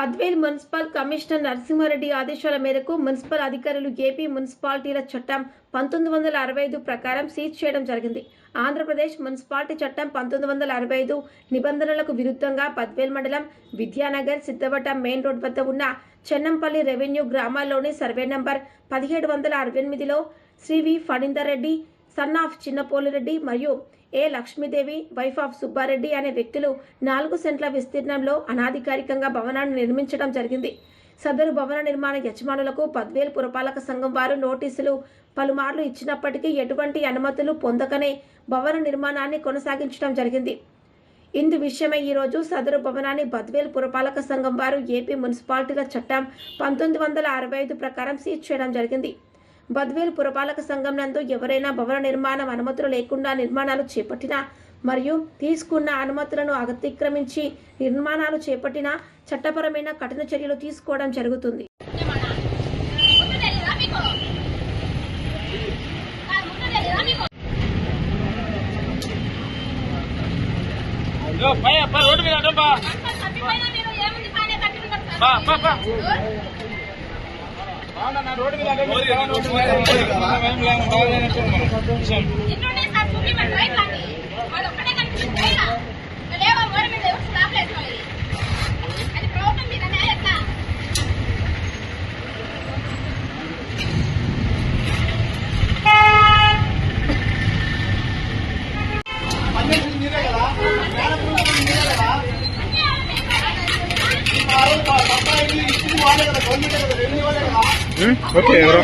Badvel municipal commissioner Narasimha Reddy ఆదేశాల మేరకు municipal అధికారులు ఏపీ మున్సిపాలిటీల చట్టం పంతొమ్మిది వందల అరవై ఐదు ప్రకారం సీజ్ చేయడం జరిగింది. ఆంధ్రప్రదేశ్ మున్సిపాలిటీ చట్టం పంతొమ్మిది వందల అరవై ఐదు నిబంధనలకు విరుద్ధంగా పద్వేల్ మండలం విద్యానగర్ సిద్ధవటం మెయిన్ రోడ్ వద్ద ఉన్న చెన్నంపల్లి రెవెన్యూ గ్రామాల్లోని సర్వే నంబర్ పదిహేడు వందల అరవై ఎనిమిదిలో Shri V Phanindar Reddy son of Chinnapolireddy మరియు A Lakshmidevi wife of Subbareddy అనే వ్యక్తులు నాలుగు సెంట్ల విస్తీర్ణంలో అనాధికారికంగా భవనాన్ని నిర్మించడం జరిగింది. సదరు భవన నిర్మాణ యజమానులకు పద్వేలు పురపాలక సంఘం వారు నోటీసులు పలుమార్లు ఇచ్చినప్పటికీ ఎటువంటి అనుమతులు పొందకనే భవన నిర్మాణాన్ని కొనసాగించడం జరిగింది. ఇందు విషయమై ఈరోజు సదరు భవనాన్ని బద్వేల్ పురపాలక సంఘం వారు ఏపీ మున్సిపాలిటీల చట్టం పంతొమ్మిది వందల అరవై ఐదు ప్రకారం సీజ్ చేయడం జరిగింది. బద్వేల్ పురపాలక సంఘం నందు ఎవరైనా భవన నిర్మాణం అనుమతులు లేకుండా నిర్మాణాలు చేపట్టినా మరియు తీసుకున్న అనుమతులను అతిక్రమించి నిర్మాణాలు చేపట్టినా చట్టపరమైన కఠిన చర్యలు తీసుకోవడం జరుగుతుంది. రోడ్డు మీద రోడ్డు మీద ఓకే ఎవరో?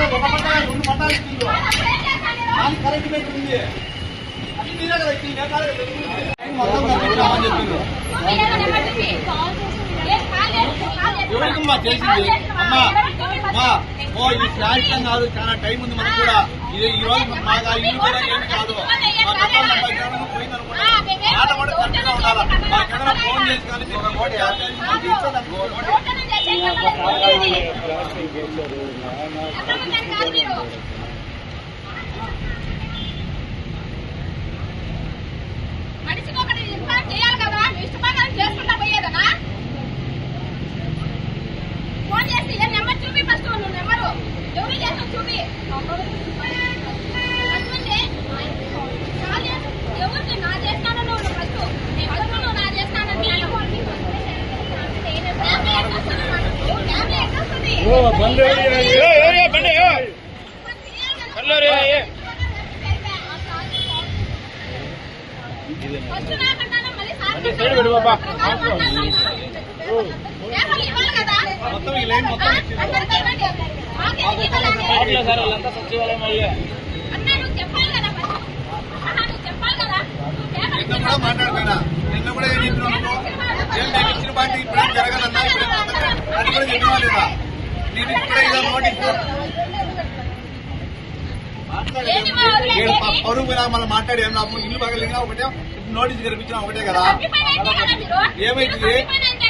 ఎవరికమ్మా చేసింది అమ్మా అమ్మా ఓ ఈ శాశ్వతం కాదు చాలా టైం ఉంది మనకు కూడా ఇది ఈ రోజు మాకు ఇల్లు కూడా ఏం కాదు మా కూడా కరెక్ట్గా ఉండాలి ఫోన్ చేసి కానీ ఒక యాభై మనిషికి ఒకటి ఇన్ఫార్మ్ చేయాలి కదా మీ చేసుకుంటా పోయేదనా ఫోన్ చేసి ఏ నెంబర్ చూపి ఫస్ట్ నువ్వు నెంబరు ఎవరు చేస్తావు చూపి చాలు, ఎవరు నా చేస్తాను నువ్వు ఫస్ట్ నేను అడుగు నువ్వు నా చేస్తాను ఫ్యామిలీ ఎక్కడ వస్తుంది నాకు? ఫ్యామిలీ ఎక్కడ వస్తుంది? ఏ, ఏ, ఏ, బండి ఏ. కల్లూరి, ఏ. ఫస్ట్ నాకంటాను, మళ్ళీ సార్ అంటే సైడ్ పెట్టు బాబా. పేపర్లు ఇవ్వాలి కదా మొత్తం ఈ లైన్ మొత్తం ఇచ్చింది. అందరికీ ఇవ్వండి. మాకేం ఇవ్వాలని? అట్లా సార్ వాళ్ళంతా సచివాలయం వాళ్ళే చెప్పాలి కదా చెప్పాలి కదా. నిన్న కూడా మాట్లాడుతున్నా నిన్న కూడా ఏం ఇచ్చిన పార్టీ ఇప్పుడు జరగదన్నా ఇప్పుడు అది కూడా చెప్పినా లేదా? నేను ఇప్పుడే ఇదో నోటీస్? పరువు మీద మనం మాట్లాడి లాభం? ఇల్లు పగలిగా ఒకటే నోటీస్ కనిపించినా ఒకటే కదా? కదా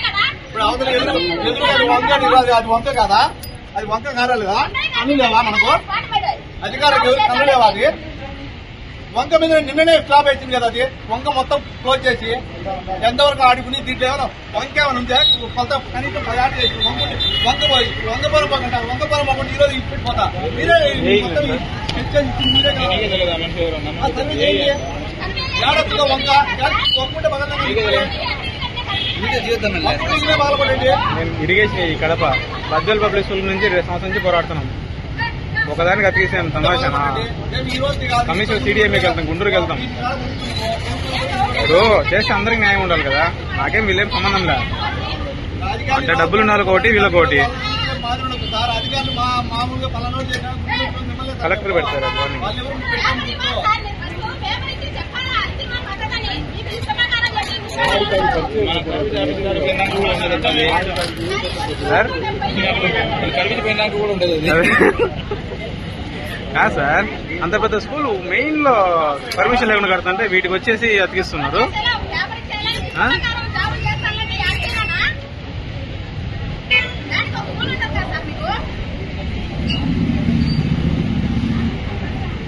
కదా? ఇప్పుడు అవతల ఎదురు ఎదురు అది వంక అది అది వంక కాదా? అది వంక కారాలేదా అనులేవా మనకు? పాటు పెట్టాలి. అధికారం ఎవరు కనలేవా అది? వంక మీద నిన్ననే స్లాబ్ వేసింది కదా అది వంక మొత్తం క్లోజ్ చేసి ఎంతవరకు ఆడుకుని దీంట్లో ఏమైనా వంక ఏమైనా ఉంటే కొంత కనీసం పదాటి చేసి వంక వంక పోయి వంక పొలం పోకుండా వంక పొలం పోకుండా ఈ రోజు పోతా మీరే మొత్తం మీరే ఏడొచ్చుగా వంక వంక ఉంటే పగలగా వంక ఇదే బాధపడండి మేము ఇరిగేషన్ ఈ కడప బద్దెల్ పబ్లిక్ స్కూల్ నుంచి ఇరవై సంవత్సరం నుంచి పోరాడుతున్నాం ఒకదానికి అతికేసాం తమాషానా కమిషన్ సిడిఎంఏకి వెళ్తాం గుంటూరుకి వెళ్తాం. ఇప్పుడు చేస్తే అందరికి న్యాయం ఉండాలి కదా. నాకేం వీళ్ళేం సంబంధం లే. అంటే డబ్బులు ఉన్న వాళ్ళకి ఒకటి వీళ్ళకి ఒకటి కలెక్టర్ పెడతారు సార్. నేను ఫస్ట్ పేపర్ ఇచ్చి చెప్పాలా? అది మా పద్ధతని. మీకు ఇష్టప్రకారం చేసి మన సర్వీస్ ఆఫీస్ గారు పోయినాక కూడా ఉండదు తల్లి. సార్ మన సర్వీస్ పోయినాక కూడా ఉండదు అది. కాదు సార్? అంత పెద్ద స్కూల్ మెయిన్లో పర్మిషన్ లేకుండా కడుతుంటే వీటికి వచ్చేసి అతికిస్తున్నారు.